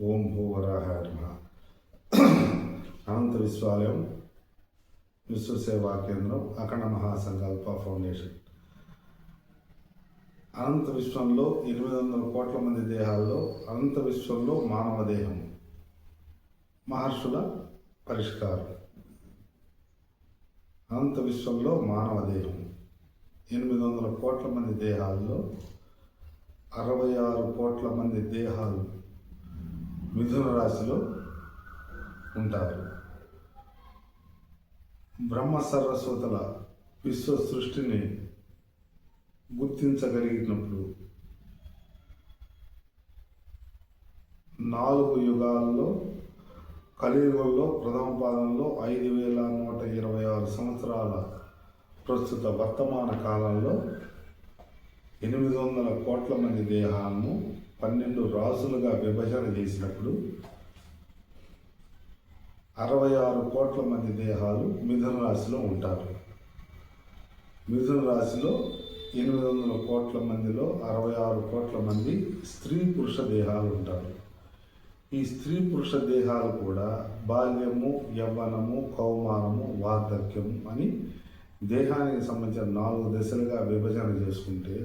ఓం భూవరాహాయ నమ. అనంత విశ్వాలయం విశ్వసేవా కేంద్రం అఖండ మహాసంకల్ప ఫౌండేషన్. అనంత విశ్వంలో ఎనిమిది వందల కోట్ల మంది దేహాల్లో అనంత విశ్వంలో మానవ దేహం. మహర్షుల పరిష్కారం. అనంత విశ్వంలో మానవ దేహం. ఎనిమిది వందల కోట్ల మంది దేహాల్లో అరవై ఆరు కోట్ల మంది దేహాలు మిథున రాశిలో ఉంటారు. బ్రహ్మ సరస్వతుల విశ్వ సృష్టిని గుర్తించగలిగినప్పుడు నాలుగు యుగాల్లో కలియుగంలో ప్రథమ పాదంలో ఐదు వేల నూట ఇరవై ఆరు సంవత్సరాల ప్రస్తుత వర్తమాన కాలంలో ఎనిమిది వందల కోట్ల మంది దేహాలను పన్నెండు రాజులుగా విభజన చేసినప్పుడు అరవై ఆరు కోట్ల మంది దేహాలు మిథున రాశిలో ఉంటారు. మిథున రాశిలో ఎనిమిది వందల కోట్ల మందిలో అరవై ఆరు కోట్ల మంది స్త్రీ పురుష దేహాలు ఉంటారు. ఈ స్త్రీ పురుష దేహాలు కూడా బాల్యము యవ్వనము కౌమారము వార్ధక్యము అని దేహానికి సంబంధించిన నాలుగు దశలుగా విభజన చేసుకుంటే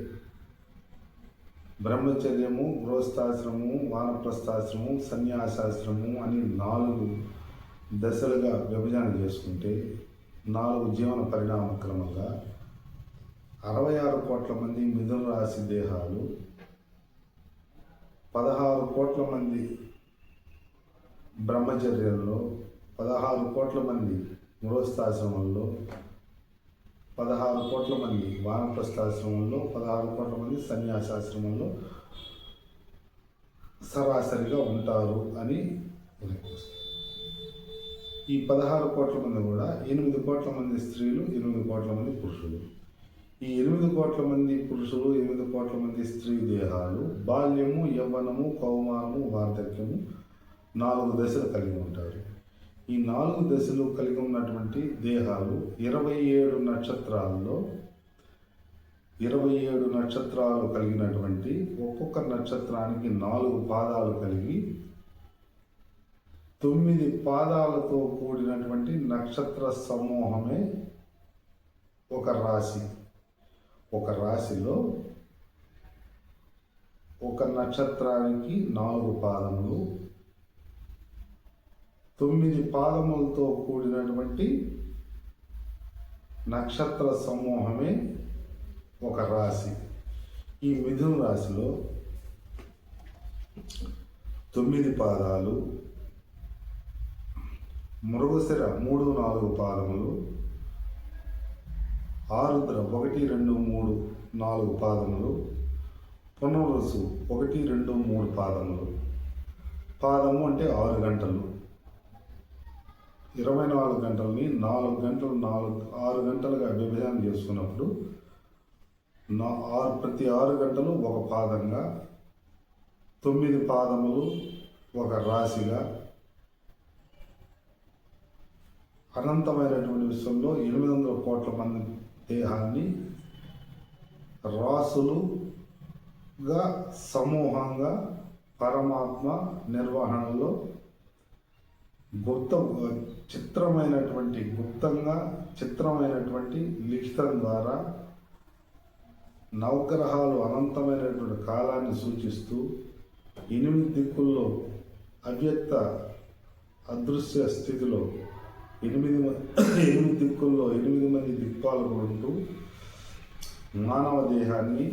బ్రహ్మచర్యము గృహస్థాశ్రమము వానప్రస్థాశ్రమము సన్యాసాశ్రమము అని నాలుగు దశలుగా విభజన చేసుకుంటే నాలుగు జీవన పరిణామ క్రమంగా అరవై ఆరు కోట్ల మంది మిథున రాశి దేహాలు పదహారు కోట్ల మంది బ్రహ్మచర్యంలో పదహారు కోట్ల మంది గృహస్థాశ్రమంలో పదహారు కోట్ల మంది వానప్రస్థాశ్రమంలో పదహారు కోట్ల మంది సన్యాసాశ్రమంలో సరాసరిగా ఉంటారు అని ఈ పదహారు కోట్ల మంది కూడా ఎనిమిది కోట్ల మంది స్త్రీలు ఎనిమిది కోట్ల మంది పురుషులు. ఈ ఎనిమిది కోట్ల మంది పురుషులు ఎనిమిది కోట్ల మంది స్త్రీ దేహాలు బాల్యము యవ్వనము కౌమారము వార్ధక్యము నాలుగు దశలు కలిగి ఉంటారు. ఈ నాలుగు దశలు కలిగి ఉన్నటువంటి దేహాలు ఇరవై ఏడు నక్షత్రాల్లో ఇరవై ఏడు నక్షత్రాలు కలిగినటువంటి ఒక్కొక్క నక్షత్రానికి నాలుగు పాదాలు కలిగి తొమ్మిది పాదాలతో కూడినటువంటి నక్షత్ర సమూహమే ఒక రాశి. ఒక రాశిలో ఒక నక్షత్రానికి నాలుగు పాదములు తొమ్మిది పాదములతో కూడినటువంటి నక్షత్ర సమూహమే ఒక రాశి. ఈ మిథున రాశిలో తొమ్మిది పాదాలు మృగశిర మూడు నాలుగు పాదములు ఆరుద్ర ఒకటి రెండు మూడు నాలుగు పాదములు పునరుసు ఒకటి రెండు మూడు పాదములు. పాదము అంటే ఆరు గంటలు. ఇరవై నాలుగు గంటలని నాలుగు గంటలు నాలుగు ఆరు గంటలుగా విభజన చేసుకున్నప్పుడు నా ఆరు ప్రతి ఆరు గంటలు ఒక పాదంగా తొమ్మిది పాదములు ఒక రాశిగా అనంతమైనటువంటి విశ్వంలో ఎనిమిది వందల కోట్ల మంది దేహాన్ని రాసులుగా సమూహంగా పరమాత్మ నిర్వహణలో గుప్త చిత్రమైనటువంటి గుప్తంగా చిత్రమైనటువంటి లిఖితం ద్వారా నవగ్రహాలు అనంతమైనటువంటి కాలాన్ని సూచిస్తూ ఎనిమిది దిక్కుల్లో అవ్యక్త అదృశ్య స్థితిలో ఎనిమిది మ- ఎనిమిది దిక్కుల్లో ఎనిమిది మంది దిక్పాలకు ఉంటూ మానవ దేహాన్ని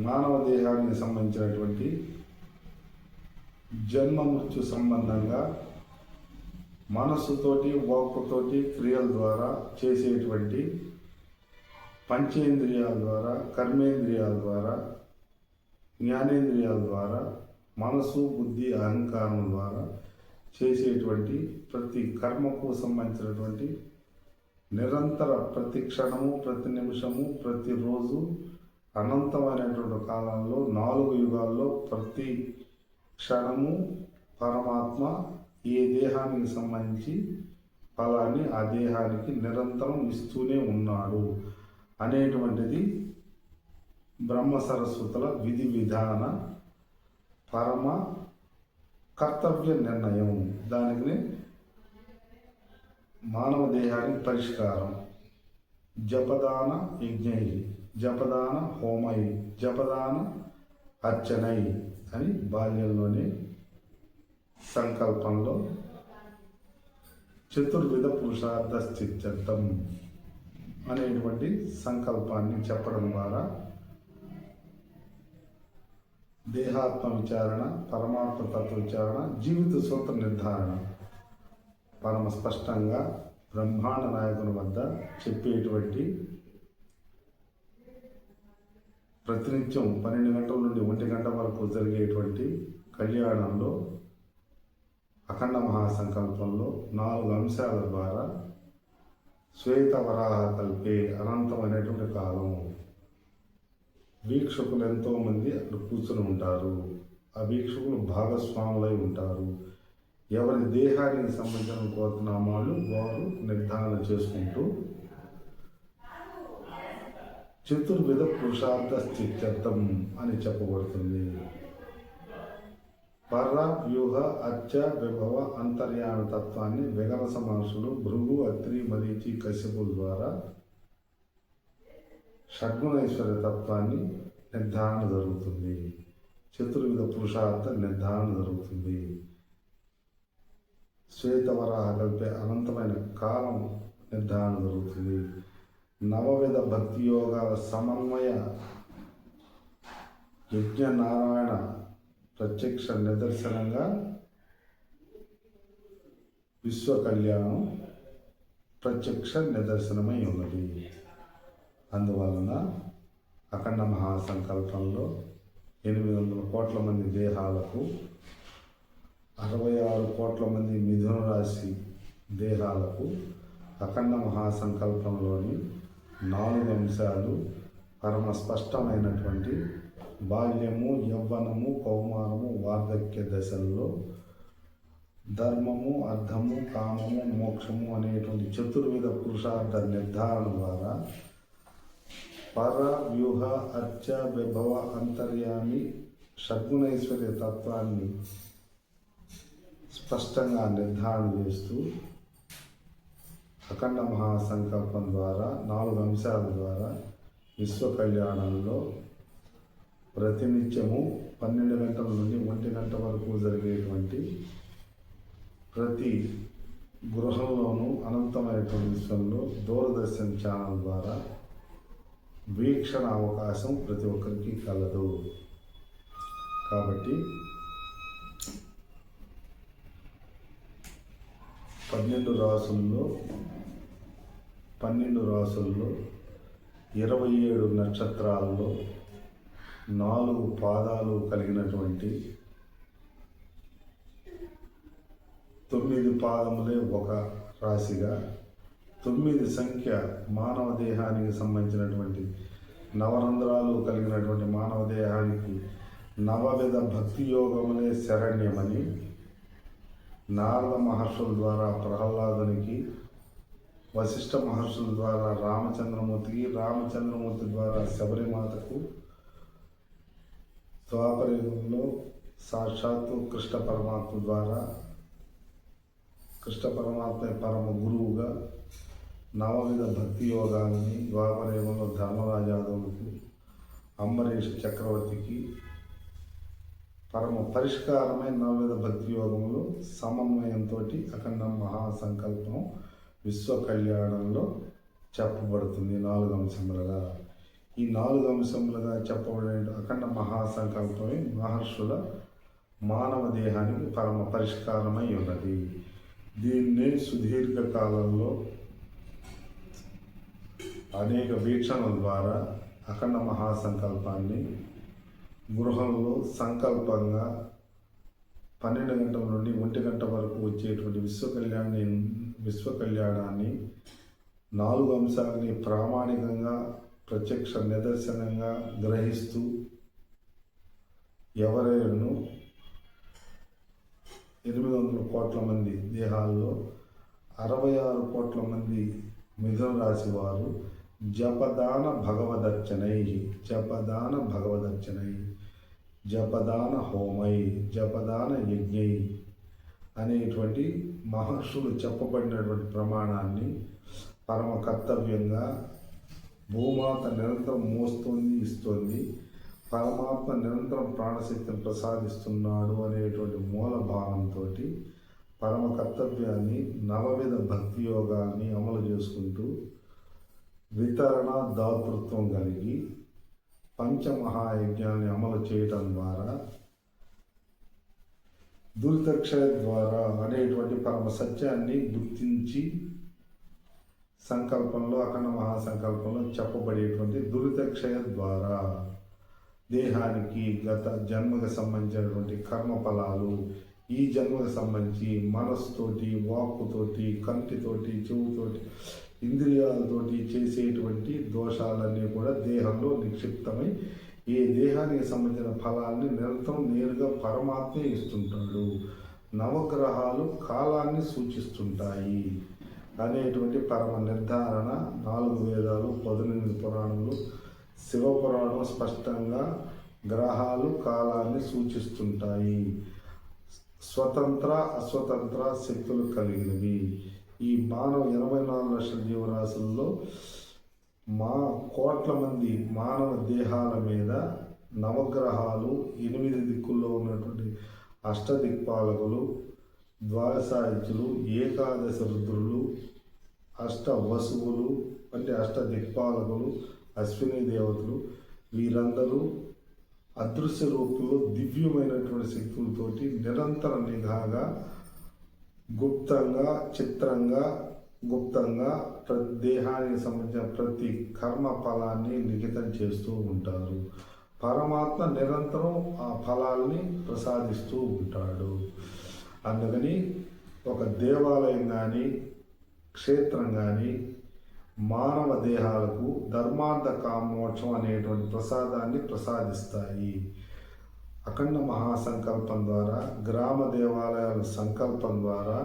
మానవ దేహానికి సంబంధించినటువంటి జన్మ మృత్యు సంబంధంగా మనస్సుతోటి వాక్కుతోటి క్రియల ద్వారా చేసేటువంటి పంచేంద్రియాల ద్వారా కర్మేంద్రియాల ద్వారా జ్ఞానేంద్రియాల ద్వారా మనసు బుద్ధి అహంకారం ద్వారా చేసేటువంటి ప్రతి కర్మకు సంబంధించినటువంటి నిరంతర ప్రతి క్షణము ప్రతి నిమిషము ప్రతిరోజు అనంతమైనటువంటి కాలంలో నాలుగు యుగాల్లో ప్రతి క్షణము పరమాత్మ ఏ దేహానికి సంబంధించి ఫలాన్ని ఆ దేహానికి నిరంతరం ఇస్తూనే ఉన్నాడు అనేటువంటిది బ్రహ్మ సరస్వతుల విధి విధాన పరమ కర్తవ్య నిర్ణయం. దానికి మానవ దేహానికి పరిష్కారం. జపదాన యజ్ఞై. జపదాన హోమై. జపదాన అర్చనై అని బాల్యంలోనే సంకల్పంలో చతుర్విధ పురుషార్థ స్థిత్యర్థం అనేటువంటి సంకల్పాన్ని చెప్పడం ద్వారా దేహాత్మ విచారణ పరమాత్మ తత్వ విచారణ జీవిత సూత్ర నిర్ధారణ పరమ స్పష్టంగా బ్రహ్మాండ నాయకుని వద్ద చెప్పేటువంటి ప్రతినిత్యం పన్నెండు గంటల నుండి ఒంటి గంట వరకు జరిగేటువంటి కళ్యాణంలో అఖండ మహాసంకల్పంలో నాలుగు అంశాల ద్వారా శ్వేత వరాహ కల్పే అనంతమైనటువంటి కాలం. వీక్షకులు ఎంతోమంది అక్కడ కూర్చుని ఉంటారు. ఆ వీక్షకులు భాగస్వాములై ఉంటారు. ఎవరి దేహానికి సంబంధించిన కోతనామాలు వారు నిర్ధారణ చేసుకుంటూ చతుర్విధ పురుషార్థ స్థిత్యర్థం అని చెప్పబడుతుంది. పర్ర వ్యూహ అత్య విభవ అంతర్యామ తత్వాన్ని విగరస మనుషులు భృగు అత్రి మరీచి కశ్యపుల ద్వారా షడ్గుణైశ్వర్య తత్వాన్ని నిర్ధారణ జరుగుతుంది. చతుర్విధ పురుషార్థ నిర్ధారణ జరుగుతుంది. శ్వేతవరాహ కలిపే అనంతమైన కాలం నిర్ధారణ జరుగుతుంది. నవవిధ భక్తి యోగాల సమన్వయ యజ్ఞ నారాయణ ప్రత్యక్ష నిదర్శనంగా విశ్వ కళ్యాణం ప్రత్యక్ష నిదర్శనమై ఉన్నది. అందువలన అఖండ మహాసంకల్పంలో ఎనిమిది వందల కోట్ల మంది దేహాలకు అరవై ఆరు కోట్ల మంది మిథున రాశి దేహాలకు అఖండ మహాసంకల్పంలోని నాలుగు అంశాలు పరమ స్పష్టమైనటువంటి బాల్యము యవ్వనము కౌమారము వార్ధక్య దశల్లో ధర్మము అర్థము కామము మోక్షము అనేటువంటి చతుర్విధ పురుషార్థ నిర్ధారణ ద్వారా పర వ్యూహ అర్చ విభవ అంతర్యామి షడ్గుణైశ్వర్య తత్వాన్ని స్పష్టంగా నిర్ధారణ చేస్తూ అఖండ మహాసంకల్పం ద్వారా నాలుగు అంశాల ద్వారా విశ్వ కళ్యాణంలో ప్రతినిత్యము పన్నెండు గంటల నుండి ఒంటి గంట వరకు జరిగేటువంటి ప్రతి గృహంలోనూ అనంతమైనటువంటి విశ్వంలో దూరదర్శన్ ఛానల్ ద్వారా వీక్షణ అవకాశం ప్రతి ఒక్కరికి కలదు. కాబట్టి పన్నెండు రాసుల్లో పన్నెండు రాసుల్లో ఇరవై ఏడు నక్షత్రాల్లో నాలుగు పాదాలు కలిగినటువంటి తొమ్మిది పాదములే ఒక రాశిగా తొమ్మిది సంఖ్య మానవ దేహానికి సంబంధించినటువంటి నవరంధ్రాలు కలిగినటువంటి మానవ దేహానికి నవవిధ భక్తి యోగములే శరణ్యమని నారద మహర్షుల ద్వారా ప్రహ్లాదునికి వశిష్ఠ మహర్షుల ద్వారా రామచంద్రమూర్తికి రామచంద్రమూర్తి ద్వారా శబరిమాతకు ద్వాపరయుగంలో సాక్షాత్తు కృష్ణ పరమాత్మ ద్వారా కృష్ణ పరమాత్మ పరమ గురువుగా నవవిధ భక్తి యోగాలని ద్వాపరయుగంలో ధర్మరాజాదవులకు అంబరీష్ చక్రవర్తికి పరమ పరిష్కారమైన నవవిధ భక్తి యోగంలో సమన్వయంతో అఖండ మహాసంకల్పం విశ్వ కళ్యాణంలో చెప్పబడుతుంది నాలుగు అంశములుగా. ఈ నాలుగు అంశములుగా చెప్పబడే అఖండ మహాసంకల్పమే మహర్షుల మానవ దేహానికి పరమ పరిష్కారమై ఉన్నది. దీన్నే సుదీర్ఘ కాలంలో అనేక వీక్షణల ద్వారా అఖండ మహాసంకల్పాన్ని గృహంలో సంకల్పంగా పన్నెండు గంటల నుండి ఒంటి గంట వరకు వచ్చేటువంటి విశ్వ కళ్యాణి విశ్వ కళ్యాణాన్ని నాలుగు అంశాలని ప్రామాణికంగా ప్రత్యక్ష నిదర్శనంగా గ్రహిస్తూ ఎవరైనా ఎనిమిది వందల కోట్ల మంది దేహాల్లో అరవై ఆరు కోట్ల మంది మిథున రాశి వారు జపదాన భగవదర్చనై జపదాన భగవదర్చనై. జపదాన హోమై జపదాన యజ్ఞై అనేటువంటి మహర్షులు చెప్పబడినటువంటి ప్రమాణాన్ని పరమ కర్తవ్యంగా భూమాత నిరంతరం మోస్తుంది ఇస్తుంది పరమాత్మ నిరంతరం ప్రాణశక్తిని ప్రసాదిస్తున్నాడు అనేటువంటి మూల భావంతో పరమ కర్తవ్యాన్ని నవవిధ భక్తి యోగాన్ని అమలు చేసుకుంటూ వితరణ దాతృత్వం కలిగి పంచమహాయజ్ఞాన్ని అమలు చేయటం ద్వారా దుర్దక్ష ద్వారా అనేటువంటి పరమ సత్యాన్ని గుర్తించి సంకల్పంలో అఖండ మహాసంకల్పంలో చెప్పబడేటువంటి దురితక్షయ ద్వారా దేహానికి గత జన్మకు సంబంధించినటువంటి కర్మఫలాలు ఈ జన్మకు సంబంధించి మనస్సుతోటి వాక్కుతోటి కంటితోటి చెవుతోటి ఇంద్రియాలతోటి చేసేటువంటి దోషాలన్నీ కూడా దేహంలో నిక్షిప్తమై ఈ దేహానికి సంబంధించిన ఫలాన్ని నిరంతరం నేరుగా పరమాత్మే ఇస్తుంటాడు. నవగ్రహాలు కాలాన్ని సూచిస్తుంటాయి. అనేటువంటి పరమ నిర్ధారణ నాలుగు వేదాలు పదునెనిమిది పురాణములు శివపురాణం స్పష్టంగా గ్రహాలు కాలాన్ని సూచిస్తుంటాయి. స్వతంత్ర అస్వతంత్ర శక్తులు కలిగినవి. ఈ మానవ ఎనభై నాలుగు లక్షల జీవరాశుల్లో మా కోట్ల మంది మానవ దేహాల మీద నవగ్రహాలు ఎనిమిది దిక్కుల్లో ఉన్నటువంటి అష్టదిక్పాలకులు ద్వాదశాయులు ఏకాదశ రుద్రులు అష్ట వసువులు అంటే అష్ట దిక్పాలకులు అశ్విని దేవతలు వీరందరూ అదృశ్య రూపంలో దివ్యమైనటువంటి శక్తులతోటి నిరంతర నిఘాగా గుప్తంగా చిత్రంగా గుప్తంగా ప్రతి దేహానికి సంబంధించిన ప్రతి కర్మ ఫలాన్ని లిఖితం చేస్తూ ఉంటారు. పరమాత్మ నిరంతరం ఆ ఫలాల్ని ప్రసాదిస్తూ ఉంటాడు. అందుకని ఒక దేవాలయం కానీ క్షేత్రం కానీ మానవ దేహాలకు ధర్మార్థ కామోక్షం అనేటువంటి ప్రసాదాన్ని ప్రసాదిస్తాయి. అఖండ మహాసంకల్పం ద్వారా గ్రామ దేవాలయాల సంకల్పం ద్వారా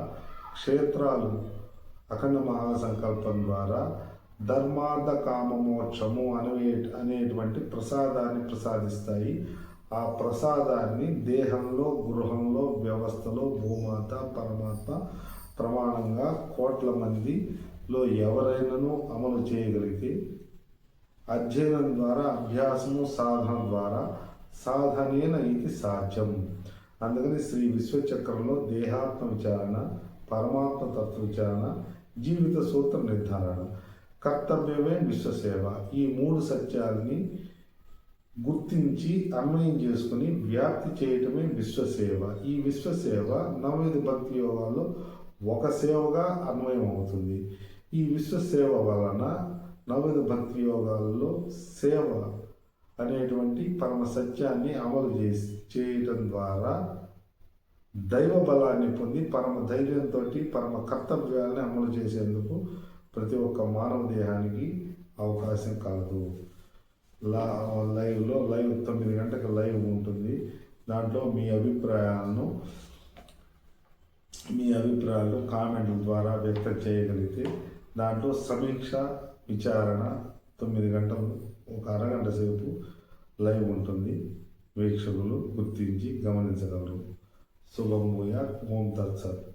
క్షేత్రాలు అఖండ మహాసంకల్పం ద్వారా ధర్మార్థ కామమోక్షము అనే అనేటువంటి ప్రసాదాన్ని ప్రసాదిస్తాయి. ఆ ప్రసాదాన్ని దేహంలో గృహంలో వ్యవస్థలో భూమాత పరమాత్మ ప్రమాణంగా కోట్ల మందిలో ఎవరైనాను అమలు చేయగలిగితే అధ్యయనం ద్వారా అభ్యాసము సాధన ద్వారా సాధనేన ఇది సాధ్యం. అందుకని శ్రీ విశ్వచక్రంలో దేహాత్మ విచారణ పరమాత్మ తత్వ విచారణ జీవిత సూత్ర నిర్ధారణ కర్తవ్యమే విశ్వసేవ. ఈ మూడు సత్యాలని గుర్తించి అన్వయం చేసుకుని వ్యాప్తి చేయటమే విశ్వసేవ. ఈ విశ్వసేవ నవవిధ భక్తి యోగాల్లో ఒక సేవగా అన్వయం అవుతుంది. ఈ విశ్వసేవ వలన నవవిధ భక్తి యోగాల్లో సేవ అనేటువంటి పరమ సత్యాన్ని అమలు చేసి చేయటం ద్వారా దైవ బలాన్ని పొంది పరమ ధైర్యంతో పరమ కర్తవ్యాన్ని అమలు చేసేందుకు ప్రతి ఒక్క మానవ దేహానికి అవకాశం కలదు లా లైవ్లో లైవ్ తొమ్మిది గంటలకు లైవ్ ఉంటుంది. దాంట్లో మీ అభిప్రాయాలను మీ అభిప్రాయాలు కామెంట్ల ద్వారా వ్యక్తం చేయగలిగితే దాంట్లో సమీక్ష విచారణ తొమ్మిది గంటలు ఒక అరగంట సేపు లైవ్ ఉంటుంది. వీక్షకులు గుర్తించి గమనించగలరు. శుభం భూయా ఓం తత్సత్.